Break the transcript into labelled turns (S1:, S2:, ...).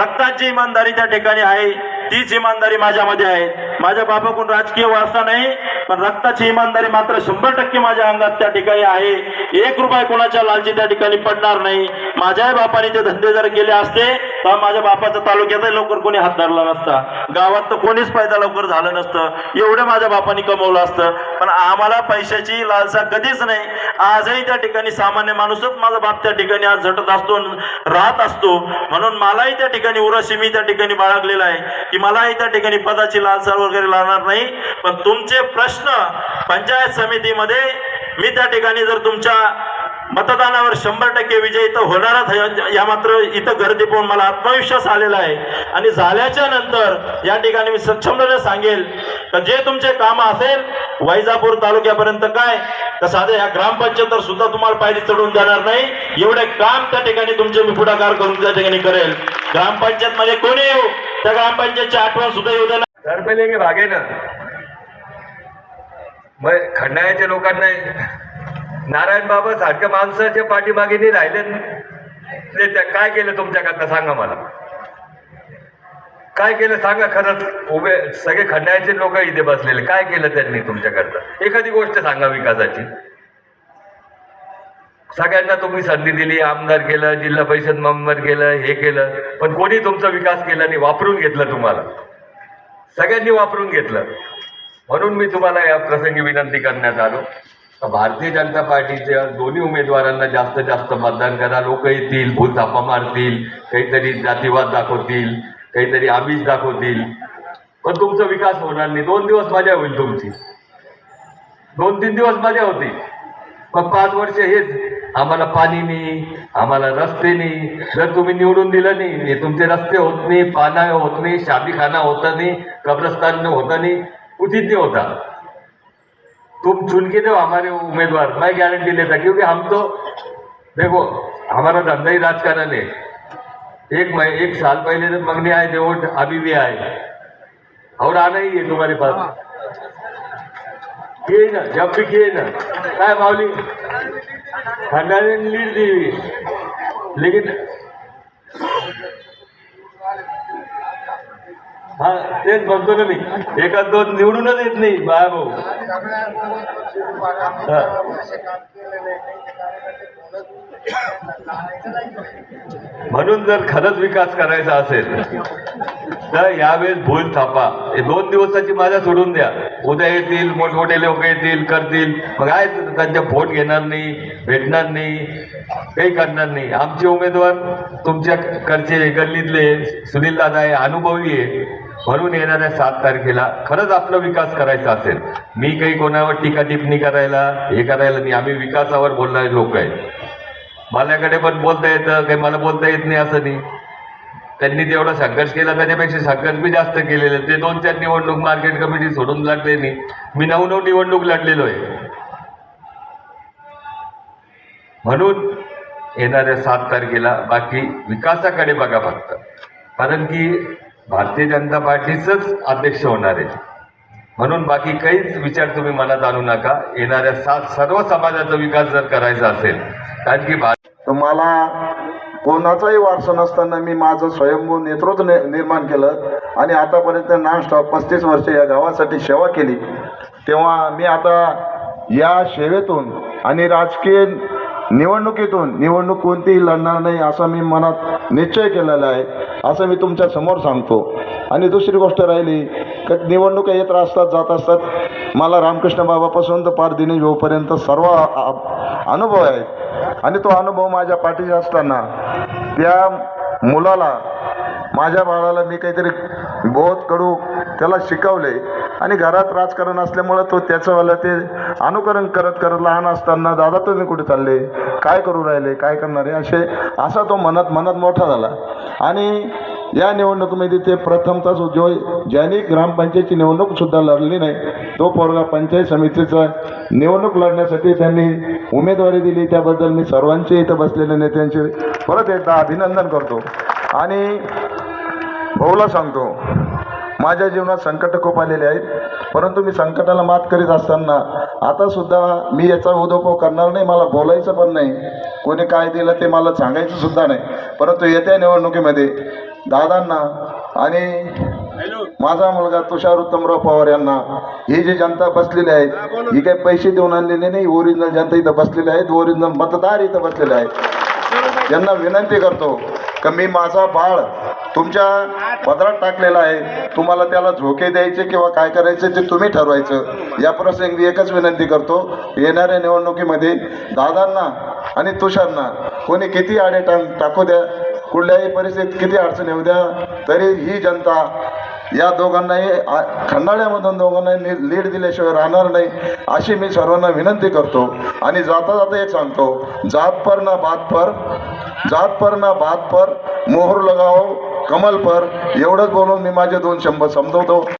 S1: रक्ताची इमानदारी त्या ठिकाणी आहे तीच इमानदारी माझ्यामध्ये आहे. माझ्या बापाकडून राजकीय वारसा नाही पण रक्ताची इमानदारी मात्र शंभर टक्के माझ्या अंगात त्या ठिकाणी आहे. एक रुपये कोणाच्या लालची त्या ठिकाणी पडणार नाही. माझ्याही बापाने ते धंदे जर केले असते तर माझ्या बापाच्या तालुक्यातही लवकर कोणी हात धरला नसता. गावात तर कोणीच फायदा लवकर झालं नसतं. एवढं माझ्या बापाने कमवलं असतं. पण आम्हाला पैशाची लालसा कधीच नाही. आजही त्या ठिकाणी सामान्य माणूसच माझा बाप त्या ठिकाणी आज झटत असतो राहत असतो. म्हणून मलाही त्या ठिकाणी उराशी मी त्या ठिकाणी बाळगलेला आहे की मलाही त्या ठिकाणी पदाची लालसा वगैरे लागणार नाही. पण तुमचे प्रश्न पंचायत समितीमध्ये मी त्या ठिकाणी जर तुमच्या मतदानावर शंभर टक्के विजय इथं होणारच या मात्र इथं गर्दी पाहून मला आत्मविश्वास आलेला आहे. आणि झाल्याच्यानंतर या ठिकाणी मी सक्षमपणे सांगेल तर जे तुमचे काम असेल वैजापूर तालुक्यापर्यंत काय तर साधे या ग्रामपंचायत सुद्धा तुम्हाला पायरी चढून जाणार नाही. एवढे काम त्या ठिकाणी तुमचे मी पुढाकार करून त्या ठिकाणी करेल. ग्रामपंचायत मध्ये कोणी येऊ? त्या ग्रामपंचायतची आठवण सुद्धा येऊ देणार.
S2: घर पे भागे ना मग खंडाळ्याच्या लोकांना नारायण बाबा सारख्या माणसाच्या पाठीमागे नाही राहिले. ते त्या काय केलं तुमच्याकरता सांगा मला. काय केलं सांगा खरंच. उभे सगळे खंडायचे लोक इथे बसलेले. काय केलं त्यांनी तुमच्याकरता? एखादी गोष्ट सांगा विकासाची. सगळ्यांना तुम्ही संधी दिली आमदार केलं जिल्हा परिषद मेंबर केलं हे केलं. पण कोणी तुमचा विकास केला नाही वापरून घेतलं तुम्हाला. सगळ्यांनी वापरून घेतलं. म्हणून मी तुम्हाला या प्रसंगी विनंती करण्यात आलो. भारतीय जनता पार्टीच्या दोन्ही उमेदवारांना जास्तीत जास्त मतदान करा. लोक येतील भूत थापा मारतील काहीतरी जातीवाद दाखवतील काहीतरी आमिष दाखवतील. पण तुमचा विकास होणार नाही. दोन दिवस मजा होईल तुमची. दोन तीन दिवस मजा होती. मग पाच वर्ष हेच. आम्हाला पाणी नाही आम्हाला रस्ते नाही. जर तुम्ही निवडून दिलं नाही हे तुमचे रस्ते होत नाही पाना होत नाही शादीखाना होता नाही कब्रस्तान होता नाही कुछ नाही होता. तुम चुन के दो हमारे उम्मीदवार। मैं गारंटी लेता क्योंकि हम तो देखो हमारा धंधा ही राजकारण है। एक मह- एक साल पहले तो मंगने आए थे वोट अभी भी आए। और आना ही है तुम्हारे पास। किए ना जब भी किए ना। काय माऊली? खंडाने लीड दी लेकिन हा तेच बघतो ना मी. एखाद दोन निवडूनच येत नाही बाया भाऊ म्हणून जर खरंच विकास करायचा असेल तर यावेळेस भूल थापा. हे दोन दिवसाची माझ्या सोडून द्या. उद्या येतील मोठमोठे लोक येतील करतील. मग काय त्यांच्या भोट घेणार नाही भेटणार नाही काही करणार नाही. आमचे उमेदवार तुमच्या कडचे गल्लीतले सुनील दादा आहे अनुभवी आहे. म्हणून येणाऱ्या सात तारखेला खरंच आपला विकास करायचा असेल. मी काही कोणावर टीका टिप्पणी करायला हे करायला नाही. आम्ही विकासावर बोलणारे लोक आहे माझ्याकडे पण बोलता येतं काही मला बोलता येत नाही असं नाही. त्यांनी जेवढा संघर्ष केला त्याच्यापेक्षा संघर्ष मी जास्त केलेले ते दोन चार निवडणूक मार्केट कमिटी सोडून लढले नाही. मी नऊ नऊ निवडणूक लढलेलो आहे. म्हणून येणाऱ्या सात तारखेला बाकी विकासाकडे बघा फक्त. कारण की भारतीय जनता पार्टीचंच अध्यक्ष होणार आहे. म्हणून बाकी काहीच विचार तुम्ही मनात आणू नका. येणाऱ्या सात सर्व समाजाचा विकास जर करायचा असेल कारण की भा-
S3: कोणाचाही वारसा नसताना मी माझं स्वयंभू नेतृत्व ने, निर्माण केलं आणि आतापर्यंत नॉन स्टॉप पस्तीस वर्ष या गावासाठी सेवा केली. तेव्हा मी आता या सेवेतून आणि राजकीय निवडणुकीतून निवडणूक कोणतीही लढणार नाही असा मी मनात निश्चय केलेला आहे असं मी तुमच्यासमोर सांगतो. आणि दुसरी गोष्ट राहिली का निवडणुका येत असतात जात असतात. मला रामकृष्ण बाबापासून तर पार दिनेश भाऊपर्यंत सर्व अनुभव आहे. आणि तो अनुभव माझ्या पाठीशी असताना त्या मुलाला माझ्या बाळाला मी काहीतरी बोध कडू त्याला शिकवले. आणि घरात राजकारण असल्यामुळं तो त्याचंवालं ते अनुकरण करत करत लहान असताना दादा तुम्ही कुठे चालले? काय करू राहिले? काय करणार आहे? असे असा तो मनात मनात मोठा झाला. आणि या निवडणुकीमध्ये ते प्रथमतः जो ज्यांनी ग्रामपंचायतची निवडणूकसुद्धा लढली नाही तो पोरगा पंचायत समितीचा निवडणूक लढण्यासाठी त्यांनी उमेदवारी दिली. त्याबद्दल मी सर्वांचे इथं बसलेल्या नेत्यांचे परत एकदा अभिनंदन करतो. आणि भाऊला सांगतो माझ्या जीवनात संकट खूप आलेले आहेत. परंतु मी संकटाला मात करीत असताना आता सुद्धा मी याचा उदोपव करणार नाही मला बोलायचं पण नाही. कोणी काय दिलं ते मला सांगायचं सुद्धा नाही. परंतु येत्या निवडणुकीमध्ये दादांना आणि माझा मुलगा तुषार उत्तमराव पवार यांना ही जी जनता बसलेली आहे ही काही पैसे देऊन आणलेली नाही ओरिजिनल जनता इथं बसलेली आहेत ओरिजिनल मतदार इथं बसलेले आहेत. यांना विनंती करतो का मी माझा बाळ तुमच्या पदरात टाकलेला आहे. तुम्हाला त्याला झोके द्यायचे किंवा काय करायचे ते तुम्ही ठरवायचं. या प्रसंगी एकच विनंती करतो येणाऱ्या निवडणुकीमध्ये दादांना आणि तुषारना कोणी किती आडे टाक टाकू द्या कुठल्याही परिस्थितीत किती अडचण येऊ द्या तरी ही जनता या दोघांनाही आ- खंडाळ्यामधून दोघांनाही लीड दिल्याशिवाय राहणार नाही अशी मी सर्वांना विनंती करतो. आणि जाता जाता एक सांगतो जात पर ना बात पर जात पर ना बात पर मोहर लगाओ कमल पर एवढंच बोलून मी माझे दोन शंभर समजवतो.